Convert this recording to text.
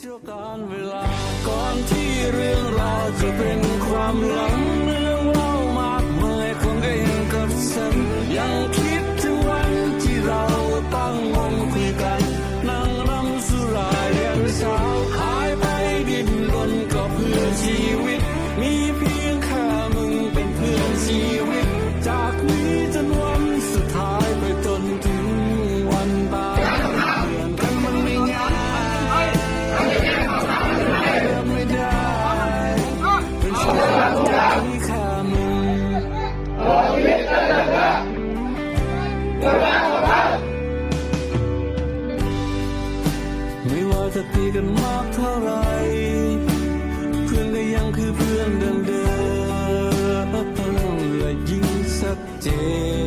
ชั่วการเวลาก่อนที่เรื่องราวจะเป็นความหลัง ไม่ว่าจะตีกันมากเท่าไร เพื่อนก็ยังคือเพื่อนเดิมๆและยิ่งชัดเจน